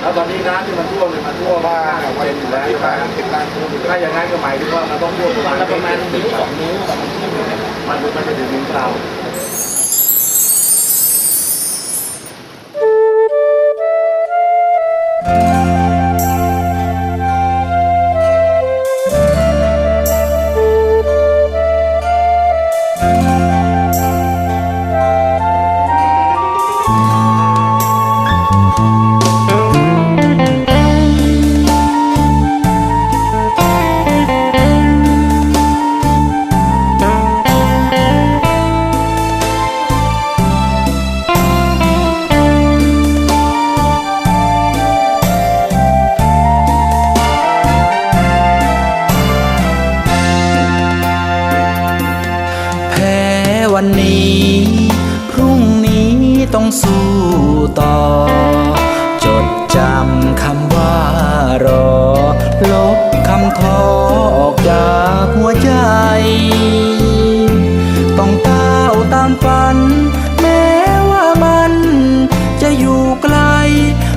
แล้วตอนนี้น้ำที่มันท่วมเนี่ยมันท่วมว่าว่าวันเป็นอยู่แล้วที่ใช่ไหมมาติดตั้งทุกถ้าอย่างนั้นก็หมายถึงว่ามันต้องท่วมประมาณละประมาณนิ้วสองนิ้วสองนิ้วมันมันจะถึงนิ้วเรา วันนี้ พรุ่งนี้ต้องสู้ต่อ จดจำคำว่ารอ ลบคำท้อออกจากหัวใจ ต้องก้าวตามฝัน แม้ว่ามันจะอยู่ไกล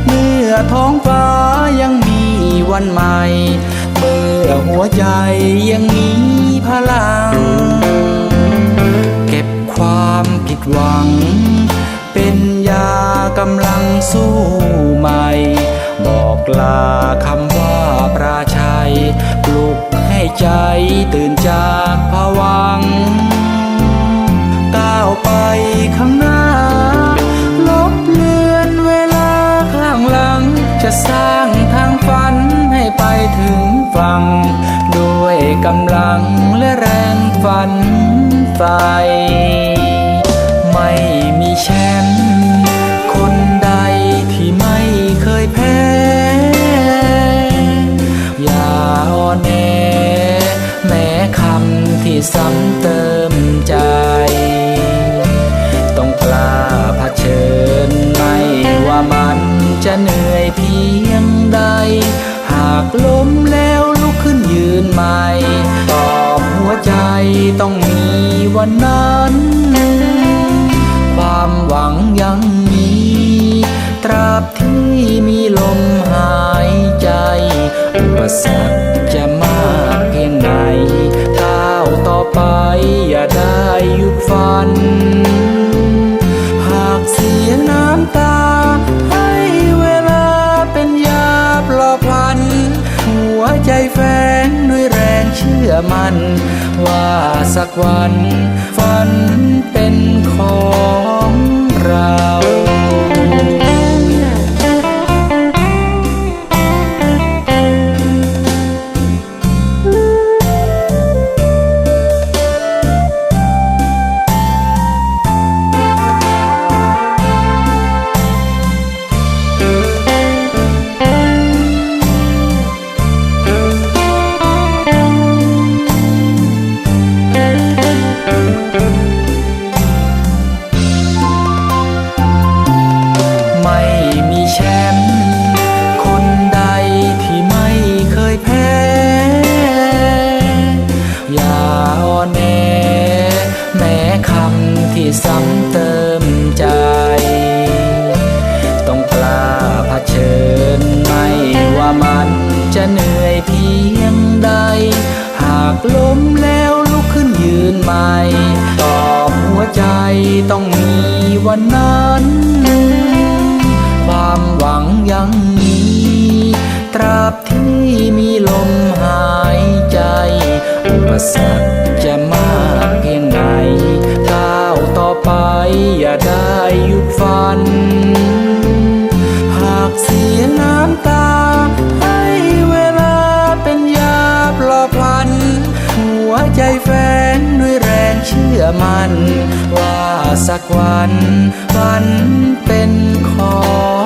เมื่อท้องฟ้ายังมีวันใหม่ เมื่อหัวใจยังมีพลัง บอกลาคำว่าประชัย ปลุกให้ใจตื่นจากภวัง ก้าวไปข้างหน้า ลบเลือนเวลาข้างหลัง จะสร้างทางฝันให้ไปถึงฝั่ง ด้วยกำลังและแรงฝันไฟ ซ้ำเติมใจ ต้องกล้าเผชิญไม่ว่ามันจะเหนื่อยเพียงใด หากล้มแล้วลุกขึ้นยืนใหม่ ตอบหัวใจต้องมีวันนั้น มั่น ว่าสักวันฝันเป็นของเรา คำที่ซ้ำเติมใจ ต้องกล้าเผชิญไม่ว่ามันจะเหนื่อยเพียงใด หากล้มแล้วลุกขึ้นยืนใหม่ ตอบหัวใจต้องมีวันนั้น ความหวังยังมีตราบที่มีลมหายใจอุปสรรค มัน่นว่าสักวันฝันเป็นของ